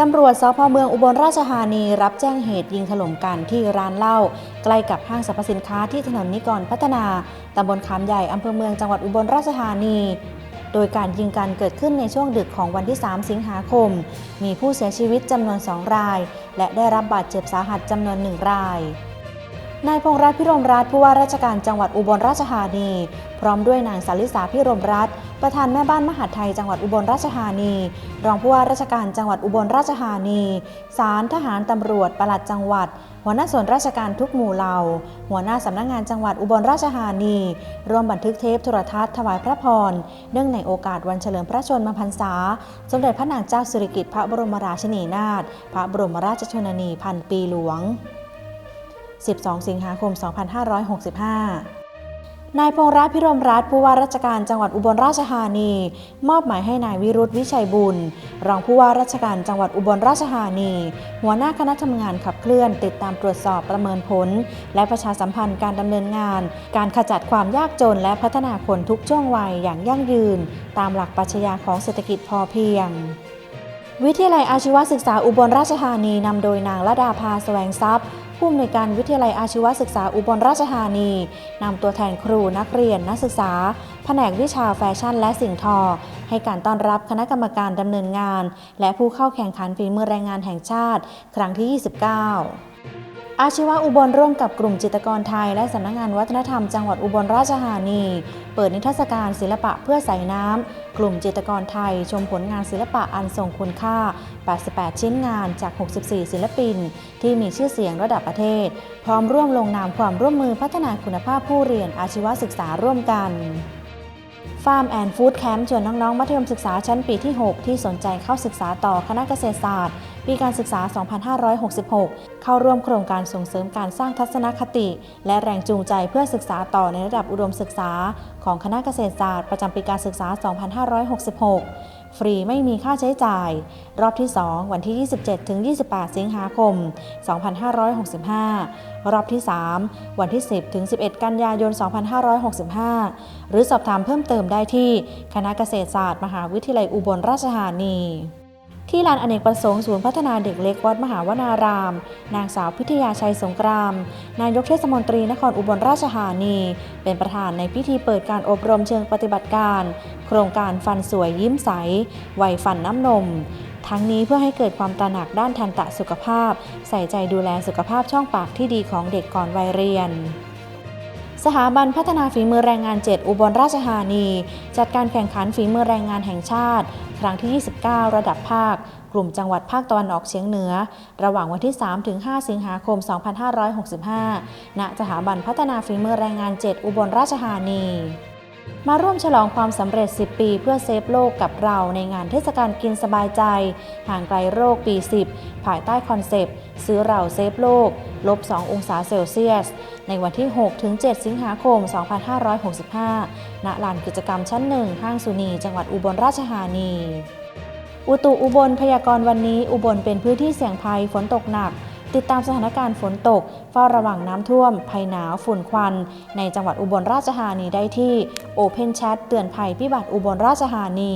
ตำรวจสพเมืองอุบลราชธานีรับแจ้งเหตุยิงถล่มกันที่ร้านเหล้าใกล้กับห้างสรรพสินค้าที่ถนนนิกรพัฒนาตำบลขามใหญ่อำเภอเมืองจังหวัดอุบลราชธานี โดยการยิงกันเกิดขึ้นในช่วงดึกของวันที่ 3 สิงหาคม มีผู้เสียชีวิตจำนวน 2 ราย และได้รับบาดเจ็บสาหัสจำนวน 1 ราย นายพงรัตน์พิรมรัตน์ผู้ว่าราชการจังหวัดอุบลราชธานี พร้อมด้วยนางสาลิสาพิรมรัตน์ประธานแม่บ้านมหาไทยจังหวัดอุบลราชธานี รองผู้ว่าราชการจังหวัดอุบลราชธานีศาลทหารตำรวจปลัดจังหวัด หัวหน้าส่วนราชการทุกหมู่เหล่า หัวหน้าสำนักงานจังหวัดอุบลราชธานีร่วมบันทึกเทปโทรทัศน์ถวายพระพร เนื่องในโอกาสวันเฉลิมพระชนมพรรษา สมเด็จพระนางเจ้าสิริกิติ์พระบรมราชินีนาถพระบรมราชชนนีพันปีหลวง 12 สิงหาคม 2565 นายพงรัตน์พิรมรัตน์ผู้ว่าราชการจังหวัดอุบลราชธานี มอบหมายให้นายวิรุธวิชัยบุญ รองผู้ว่าราชการจังหวัดอุบลราชธานี หัวหน้าคณะทำงานขับเคลื่อน ติดตามตรวจสอบประเมินผล และประชาสัมพันธ์การดำเนินงาน การขจัดความยากจนและพัฒนาคนทุกช่วงวัยอย่างยั่งยืน ตามหลักปรัชญาของเศรษฐกิจพอเพียงวิทยาลัยอาชีวศึกษาอุบลราชธานีนำโดยนางละดาภาแสวงทรัพย์ ผู้อำนวยการวิทยาลัยอาชีวศึกษาอุบลราชธานีนำตัวแทนครูนักเรียนนักศึกษา แผนกวิชาแฟชั่นและสิ่งทอ ให้การต้อนรับคณะกรรมการดำเนินงาน และผู้เข้าแข่งขันฝีมือแรงงานแห่งชาติ ครั้งที่ 29 อาชีวะอุบลร่วมกับกลุ่มจิตรกรไทย และสำนักงานวัฒนธรรมจังหวัดอุบลราชธานี เปิดนิทรรศการศิลปะเพื่อใส่น้ำ กลุ่มจิตรกรไทย ชมผลงานศิลปะอันทรงคุณค่า 88 ชิ้นงานจาก 64 ศิลปิน ที่มีชื่อเสียงระดับประเทศ พร้อมร่วมลงนามความร่วมมือพัฒนาคุณภาพผู้เรียนอาชีวศึกษาร่วมกัน ฟาร์มแอนด์ฟู้ดแคมป์ชวนน้องๆ มัธยมศึกษาชั้นปีที่ 6 ที่สนใจเข้าศึกษาต่อคณะเกษตรศาสตร์ ปีการศึกษา 2566 เข้าร่วมโครงการส่งเสริมการสร้างทัศนคติ และแรงจูงใจเพื่อศึกษาต่อในระดับอุดมศึกษา ของคณะเกษตรศาสตร์ประจำปีการศึกษา 2566 ฟรีไม่มีค่าใช้จ่าย รอบที่ 2 วันที่ 27 ถึง 28 สิงหาคม 2565 รอบที่ 3 วันที่ 10 ถึง 11 กันยายน 2565 หรือสอบถามเพิ่มเติมได้ที่คณะเกษตรศาสตร์ มหาวิทยาลัยอุบลราชธานีที่ลานอเนกประสงค์ศูนย์พัฒนาเด็กเล็กวัดมหาวนาราม นางสาวพิทยาชัยสงกราม นายกเทศมนตรีนครอุบลราชธานี เป็นประธานในพิธีเปิดการอบรมเชิงปฏิบัติการ โครงการฟันสวยยิ้มใสไวยฟันน้ำนม ทั้งนี้เพื่อให้เกิดความตระหนักด้านทันตะสุขภาพ ใส่ใจดูแลสุขภาพช่องปากที่ดีของเด็กก่อนวัยเรียนสถาบันพัฒนาฝีมือแรงงาน 7 อุบลราชธานี จัดการแข่งขันฝีมือแรงงานแห่งชาติ ครั้งที่ 29 ระดับภาค กลุ่มจังหวัดภาคตะวันออกเฉียงเหนือ ระหว่างวันที่ 3-5 สิงหาคม 2565 ณ สถาบันพัฒนาฝีมือแรงงาน 7 อุบลราชธานี มาร่วมฉลองความสำเร็จ 10 ปีเพื่อเซฟโลกกับเราในงานเทศกาลกินสบายใจ ห่างไกลโรคปี 10 ภายใต้คอนเซปต์ ซื้อเราเซฟโลก ลบ 2 องศาเซลเซียส ในวันที่ 6-7 สิงหาคม 2565 ณ ลานกิจกรรมชั้น1ห้างสุนี จังหวัดอุบลราชธานี อุตุอุบลพยากรณ์วันนี้อุบลเป็นพื้นที่เสี่ยงภัยฝนตกหนัก ติดตามสถานการณ์ฝนตก เฝ้าระวังน้ำท่วม ภัยหนาวฝุ่นควัน ในจังหวัดอุบลราชธานีได้ที่ Open Chat เตือนภัยพิบัติอุบลราชธานี